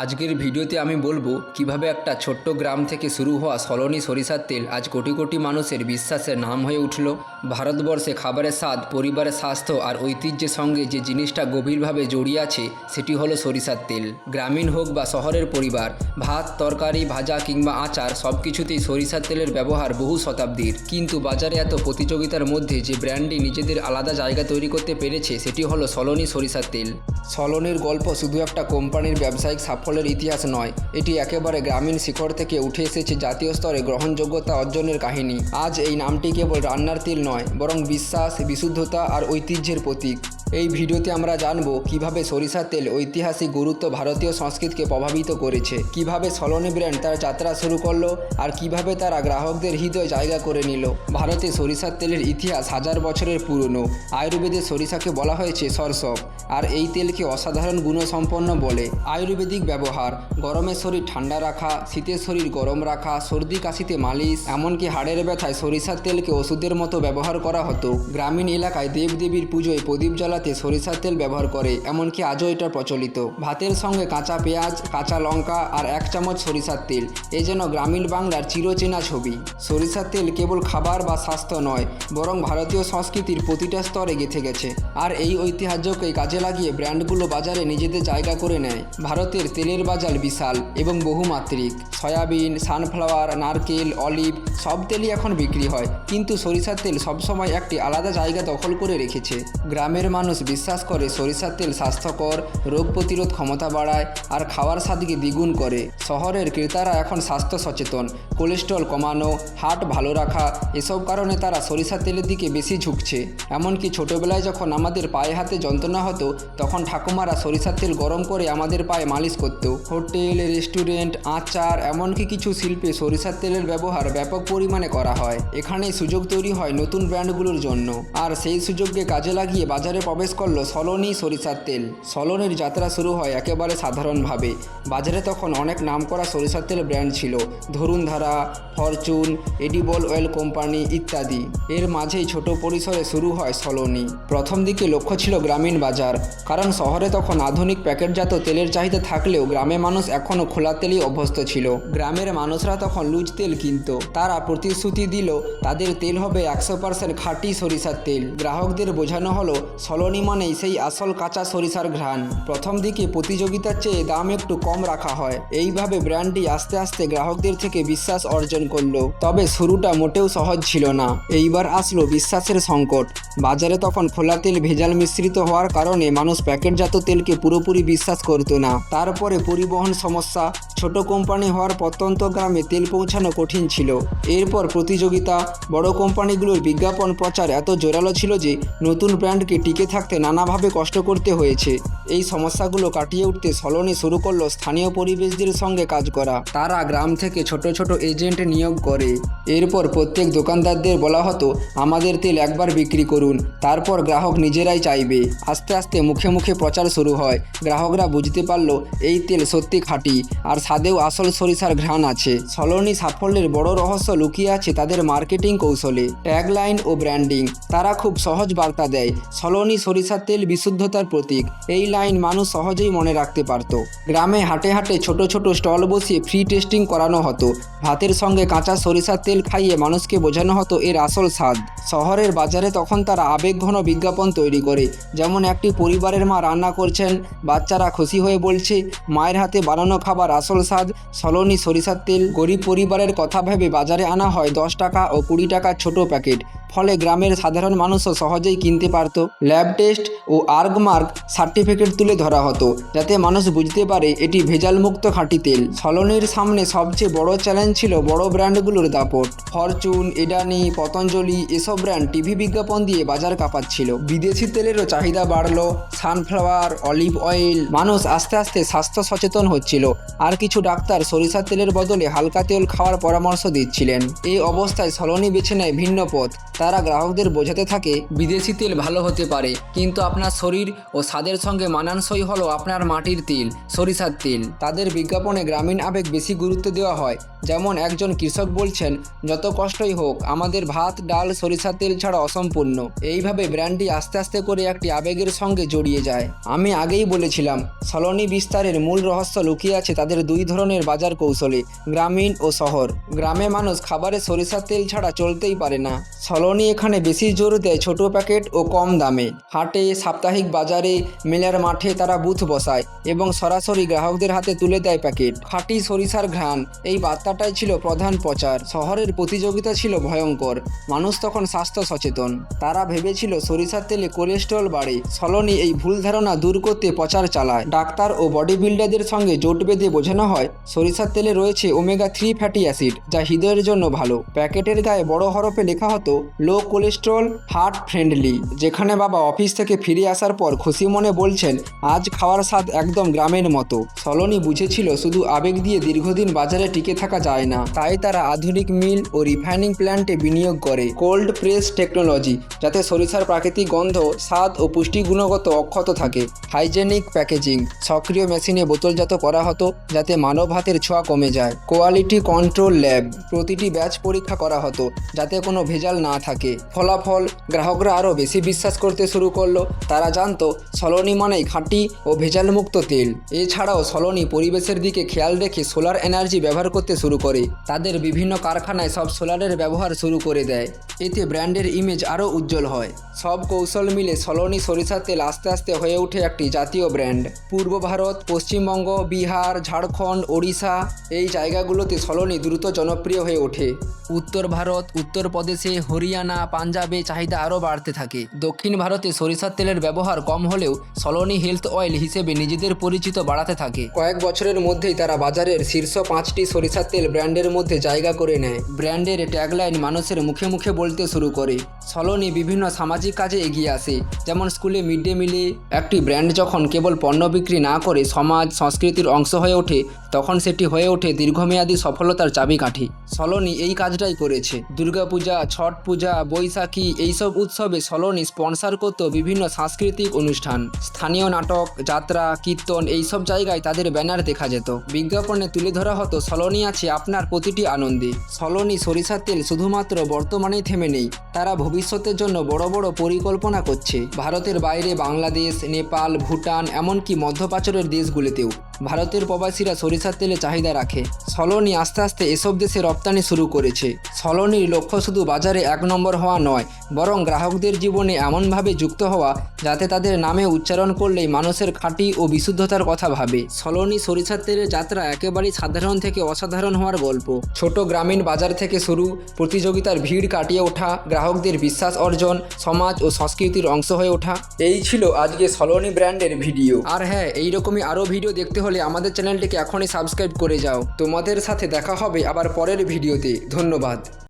আজকের ভিডিওতে আমি বলব কীভাবে একটা ছোট্ট গ্রাম থেকে শুরু হওয়া সলনি সরিষার তেল আজ কোটি কোটি মানুষের বিশ্বাসের নাম হয়ে উঠল। ভারতবর্ষে খাবারের স্বাদ, পরিবারের স্বাস্থ্য আর ঐতিহ্যের সঙ্গে যে জিনিসটা গভীরভাবে জড়িয়ে আছে, সেটি হলো সরিষার তেল। গ্রামীণ হোক বা শহরের পরিবার, ভাত, তরকারি, ভাজা কিংবা আচার সব কিছুতেই সরিষার তেলের ব্যবহার বহু শতাব্দীর। কিন্তু বাজারে এত প্রতিযোগিতার মধ্যে যে ব্র্যান্ডটি নিজেদের আলাদা জায়গা তৈরি করতে পেরেছে, সেটি হলো সলনি সরিষার তেল। সলনির গল্প শুধু একটা কোম্পানির ব্যবসায়িক সাফল্যের ইতিহাস নয়। এটি একেবারে গ্রামীণ শিখর থেকে উঠে এসেছে জাতীয় স্তরে গ্রহণযোগ্যতা অর্জনের কাহিনী। আজ এই নামটি কেবল রান্নার তেল নয়, বরং বিশ্বাস, বিশুদ্ধতা আর ঐতিহ্যের প্রতীক। এই ভিডিওতে আমরা জানব কীভাবে সরিষার তেল ঐতিহাসিক গুরুত্ব ভারতীয় সংস্কৃতিকে প্রভাবিত করেছে, কীভাবে সলনি ব্র্যান্ড তার যাত্রা শুরু করল আর কীভাবে তারা গ্রাহকদের হৃদয় জায়গা করে নিল। ভারতে সরিষার তেলের ইতিহাস হাজার বছরের পুরনো। আয়ুর্বেদে সরিষাকে বলা হয়েছে সরসব আর এই তেলকে অসাধারণ গুণসম্পন্ন বলে। আয়ুর্বেদিক ব্যবহার গরমের শরীর ঠান্ডা রাখা শীতের শরীর গরম রাখা, সর্দি কাশিতে মালিশ, এমনকি হাড়ের ব্যথায় সরিষার তেলকে ওষুধের মতো ব্যবহার করা হতো। গ্রামীণ এলাকায় দেবদেবীর পুজোয় প্রদীপ জ্বালাতে সরিষার তেল ব্যবহার করে, এমনকি আজও এটা প্রচলিত। ভাতের সঙ্গে কাঁচা পেঁয়াজ, কাঁচা লঙ্কা আর এক চামচ সরিষার তেল, এ যেন গ্রামীণ বাংলার চিরচেনা ছবি। সরিষার তেল কেবল খাবার বা স্বাস্থ্য নয়, বরং ভারতীয় সংস্কৃতির প্রতিটা স্তরে গেঁথে গেছে। আর এই ঐতিহ্যকে কাজে লাগিয়ে ব্র্যান্ডগুলো বাজারে নিজেদের জায়গা করে নেয়। ভারতের তেলের বাজার বিশাল এবং বহুমাত্রিক। সয়াবিন, সানফ্লাওয়ার, নারকেল, অলিভ সব তেলই এখন বিক্রি হয়। কিন্তু সরিষার তেল সবসময় একটি আলাদা জায়গা দখল করে রেখেছে। গ্রামের মানুষ বিশ্বাস করে সরিষার তেল স্বাস্থ্যকর, রোগ প্রতিরোধ ক্ষমতা বাড়ায় আর খাওয়ার স্বাদকে দ্বিগুণ করে। শহরের ক্রেতারা এখন স্বাস্থ্য সচেতন, কোলেস্ট্রল কমানো হার্ট ভালো রাখা, এসব কারণে তারা সরিষার তেলের দিকে বেশি ঝুঁকছে। এমনকি ছোটোবেলায় যখন আমাদের পায়ে হাতে যন্ত্রণা হতো তখন ঠাকুমারা সরিষার তেল গরম করে আমাদের পায়ে মালিশ করতো। হোটেল, রেস্টুরেন্ট, আচার, এমনকি কিছু শিল্পে সরিষার তেলের ব্যবহার ব্যাপক পরিমাণে করা হয়। এখানেই সুযোগ তৈরি হয় নতুন ব্র্যান্ডগুলোর জন্য। আর সেই সুযোগকে কাজে লাগিয়ে বাজারে প্রবেশ করল সলনি সরিষার তেল। সলনির যাত্রা শুরু হয় একেবারে সাধারণভাবে। বাজারে তখন অনেক নামকরা সরিষার তেল ব্র্যান্ড ছিল। ধরুনধারা, ফরচুন, এডিবল অয়েল কোম্পানি ইত্যাদি। এর মাঝেই ছোট পরিসরে শুরু হয় সলনি। প্রথম দিকে লক্ষ্য ছিল গ্রামীণ বাজার। কারণ শহরে তখন আধুনিক প্যাকেটজাত তেলের চাহিদা থাকলেও গ্রামে মানুষ এখনও খোলা তেলই অভ্যস্ত ছিল। গ্রামের মানুষরা তখন লুজ তেল কিনত। তারা প্রতিশ্রুতি দিল, তাদের তেল হবে একশো পার্সেন্ট খাঁটি সরিষার তেল। গ্রাহকদের বোঝানো হলো, সলনি মানেই সেই আসল কাঁচা সরিষার ঘ্রাণ। প্রথম দিকে প্রতিযোগিতার চেয়ে দাম একটু কম রাখা হয়। এইভাবে ব্র্যান্ডটি আস্তে আস্তে গ্রাহকদের থেকে বিশ্বাস অর্জন করল। তবে শুরুটা মোটেও সহজ ছিল না। এইবার আসলো বিশ্বাসের সংকট। বাজারে তখন খোলা তেল ভেজাল মিশ্রিত হওয়ার কারণে মানুষ প্যাকেটজাত তেলকে পুরোপুরি বিশ্বাস করত না। তারপরে পরিবহন সমস্যা ছোট কোম্পানি হওয়ার প্রত্যন্ত গ্রামে তেল পৌঁছানো কঠিন ছিল। এরপর প্রতিযোগিতা, বড় কোম্পানিগুলোর বিজ্ঞাপন প্রচার এত জোরালো ছিল যে নতুন ব্র্যান্ডকে টিকে থাকতে নানাভাবে কষ্ট করতে হয়েছে। এই সমস্যাগুলো কাটিয়ে উঠতে সলনি শুরু করল স্থানীয় পরিবেশদের সঙ্গে কাজ করা। তারা গ্রাম থেকে ছোট ছোট এজেন্ট নিয়োগ করে। এরপর প্রত্যেক দোকানদারদের বলা হতো, আমাদের তেল একবার বিক্রি করুন, তারপর গ্রাহক নিজেরাই চাইবে। আস্তে আস্তে মুখে মুখে প্রচার শুরু হয়। গ্রাহকরা বুঝতে পারল, এই তেল সত্যি খাঁটি। আর স্বাদেও আসল সরিষার ঘ্রাণ আছে। সলনি সাফল্যের বড় রহস্য লুকিয়ে আছে তাদের মার্কেটিং কৌশলে, ট্যাগলাইন ও ব্র্যান্ডিং। তারা খুব সহজ বার্তা দেয়, সলনি সরিষার তেল বিশুদ্ধতার প্রতীক। এই লাইন মানুষ সহজেই মনে রাখতে পারত। গ্রামে হাটে হাটে ছোট ছোট স্টল বসিয়ে ফ্রি টেস্টিং করানো হতো। ভাতের সঙ্গে কাঁচা সরিষার তেল খাইয়ে মানুষকে বোঝানো হতো এর আসল স্বাদ। শহরের বাজারে তখন তারা আবেগঘন বিজ্ঞাপন তৈরি করে, যেমন একটি পরিবারের মা রান্না করছেন, বাচ্চারা খুশি হয়ে বলছে, মায়ের হাতে বানানো খাবার আসল স্বাদ সলনি সরিষার তেল, গরিব পরিবারের কথা ভেবে বাজারে আনা হয় দশ টাকা ও কুড়ি টাকার ছোট প্যাকেট। ফলে গ্রামের সাধারণ মানুষও সহজেই কিনতে পারত। ল্যাব টেস্ট ও আর্গমার্ক সার্টিফিকেট তুলে ধরা হতো, যাতে মানুষ বুঝতে পারে এটি ভেজালমুক্ত খাঁটি তেল। সলনির সামনে সবচেয়ে বড় চ্যালেঞ্জ ছিল বড় ব্র্যান্ডগুলোর দাপট। ফরচুন এডানি পতঞ্জলি এসব ব্র্যান্ড টিভি বিজ্ঞাপন দিয়ে বাজার কাঁপাচ্ছিল। বিদেশি তেলেরও চাহিদা বাড়লো সানফ্লাওয়ার অলিভ অয়েল মানুষ আস্তে আস্তে স্বাস্থ্য সচেতন হচ্ছিল। আর কিছু ডাক্তার সরিষার তেলের বদলে হালকা তেল খাওয়ার পরামর্শ দিচ্ছিলেন। এই অবস্থায় সলনি বেছে নেয় ভিন্ন পথ। তারা গ্রাহকদের বোঝাতে থাকে, বিদেশি তেল ভালো হতে পারে। কিন্তু আপনার শরীর ও স্বাদের সঙ্গে মানানসই হলো আপনার মাটির তেল, সরিষার তেল। তাদের বিজ্ঞাপনে গ্রামীণ আবেগ বেশি গুরুত্ব দেওয়া হয়। যেমন একজন কৃষক বলছেন, যত কষ্টই হোক, আমাদের ভাত, ডাল, সরিষার তেল ছাড়া অসম্পূর্ণ। এইভাবে ব্র্যান্ডটি আস্তে আস্তে করে একটি আবেগের সঙ্গে জড়িয়ে যায়। আমি আগেই বলেছিলাম, সলনি বিস্তারের মূল রহস্য লুকিয়ে আছে তাদের দুই ধরনের বাজার কৌশলে, গ্রামীণ ও শহর। গ্রামে মানুষ খাবারে সরিষার তেল ছাড়া চলতেই পারে না। সলনি এখানে বেশি জোর দেয় ছোট প্যাকেট ও কম দামে। হাটে, সাপ্তাহিক বাজারে, মেলার মাঠে তারা বুথ বসায় এবং সরাসরি গ্রাহকদের হাতে তুলে দেয় প্যাকেট। খাঁটি সরিষার ঘ্রাণ, এই বার্তাটাই ছিল প্রধান প্রচার। শহরের প্রতিযোগিতা ছিল ভয়ঙ্কর, মানুষ তখন স্বাস্থ্য সচেতন। তারা ভেবেছিল সরিষার তেলে কোলেস্ট্রল বাড়ে সলনি এই ভুল ধারণা দূর করতে প্রচার চালায়। ডাক্তার ও বডি বিল্ডারদের সঙ্গে জোট বেঁধে বোঝানো হয়, সরিষার তেলে রয়েছে ওমেগা থ্রি ফ্যাটি অ্যাসিড, যা হৃদয়ের জন্য ভালো। প্যাকেটের গায়ে বড় হরফে লেখা হতো লো কোলেস্ট্রল হার্ট ফ্রেন্ডলি যেখানে বাবা অফিস থেকে ফিরে আসার পর খুশি মনে বলছেন, আজ খাওয়ার স্বাদ একদম গ্রামের মতো। সলনি বুঝেছিল শুধু আবেগ দিয়ে দীর্ঘদিন বাজারে টিকে থাকা যায় না। তাই তারা আধুনিক মিল ও রিফাইনিং প্ল্যান্টে বিনিয়োগ করে। কোল্ড প্রেস টেকনোলজি যাতে সরিষার প্রাকৃতিক গন্ধ, স্বাদ ও পুষ্টি গুণগত অক্ষত থাকে। হাইজেনিক প্যাকেজিং সক্রিয় মেশিনে বোতলজাত করা হতো, যাতে মানব হাতের ছোঁয়া কমে যায়। কোয়ালিটি কন্ট্রোল ল্যাব প্রতিটি ব্যাচ পরীক্ষা করা হতো, যাতে কোনো ভেজাল না থাকে। ফলাফল, গ্রাহকরা আরও বেশি বিশ্বাস করতে শুরু করল। তারা জানতো, সলনি মানেই খাঁটি ও ভেজালমুক্ত তেল। এছাড়াও সলনি পরিবেশের দিকে খেয়াল রেখে সোলার এনার্জি ব্যবহার করতে শুরু করে। তাদের বিভিন্ন কারখানায় সব সোলারের ব্যবহার শুরু করে দেয়। এতে ব্র্যান্ডের ইমেজ আরও উজ্জ্বল হয়। সব কৌশল মিলে সলনি সরিষার তেল আস্তে আস্তে হয়ে ওঠে একটি জাতীয় ব্র্যান্ড। পূর্ব ভারত, পশ্চিমবঙ্গ, বিহার, ঝাড়খণ্ড, ওড়িশা এই জায়গাগুলোতে সলনি দ্রুত জনপ্রিয় হয়ে ওঠে। উত্তর ভারত, উত্তরপ্রদেশে হরিয়ানা পাঞ্জাবে চাহিদা আরও বাড়তে থাকে। দক্ষিণ ভারতে সরিষার তেলের ব্যবহার কম হলেও সলনি হেলথ অয়েল হিসেবে নিজেদের পরিচিত বাড়াতে থাকে। কয়েক বছরের মধ্যেই তারা বাজারের শীর্ষ পাঁচটি সরিষার তেল ব্র্যান্ডের মধ্যে জায়গা করে নেয়। ব্র্যান্ডের ট্যাগলাইন মানুষের মুখে মুখে বলতে শুরু করে। সলনি বিভিন্ন সামাজিক কাজে এগিয়ে আসে। যেমন স্কুলে মিড ডে মিলে একটি ব্র্যান্ড যখন কেবল পণ্য বিক্রি না করে সমাজ, সংস্কৃতির অংশ হয়ে ওঠে, তখন সেটি হয়ে ওঠে দীর্ঘমেয়াদী সফলতার চাবিকাঠি। সলনি এই কাজটাই করেছে। দুর্গাপূজা, ছট পূজা, বৈশাখী এইসব উৎসবে সলনি স্পন্সর করত বিভিন্ন সাংস্কৃতিক অনুষ্ঠান। স্থানীয় নাটক, যাত্রা, কীর্তন এইসব জায়গায় তাদের ব্যানার দেখা যেত। বিজ্ঞাপনে তুলে ধরা হতো, সলনি আছে আপনার প্রতিটি আনন্দে। সলনি সরিষার তেল শুধুমাত্র বর্তমানেই থেমে নেই। তারা ভবিষ্যতের জন্য বড় বড় পরিকল্পনা করছে। ভারতের বাইরে বাংলাদেশ নেপাল ভুটান এমনকি মধ্যপ্রাচ্যের দেশগুলিতেও। ভারতের প্রবাসীরা সরিষার তেলে চাহিদা রাখে। সলনি আস্তে আস্তে এসব দেশে রপ্তানি শুরু করেছে। সলনির লক্ষ্য শুধু বাজারে এক নম্বর হওয়া নয়, বরং গ্রাহকদের জীবনে এমনভাবে যুক্ত হওয়া যাতে তাদের নামে উচ্চারণ করলেই মানুষের খাঁটি ও বিশুদ্ধতার কথা ভাবে। সলনি সরিষার তেলের যাত্রা একেবারেই সাধারণ থেকে অসাধারণ হওয়ার গল্প। ছোট গ্রামীণ বাজার থেকে শুরু, প্রতিযোগিতার ভিড় কাটিয়ে ওঠা, গ্রাহকদের বিশ্বাস অর্জন, সমাজ ও সংস্কৃতির অংশ হয়ে ওঠা, এই ছিল আজকে সলনি ব্র্যান্ডের ভিডিও। আর হ্যাঁ এইরকমই আরও ভিডিও দেখতে হলে আমাদের চ্যানেলটিকে এখনই সাবস্ক্রাইব করে যাও। তোমাদের সাথে দেখা হবে আবার পরের ভিডিওতে। ধন্যবাদ।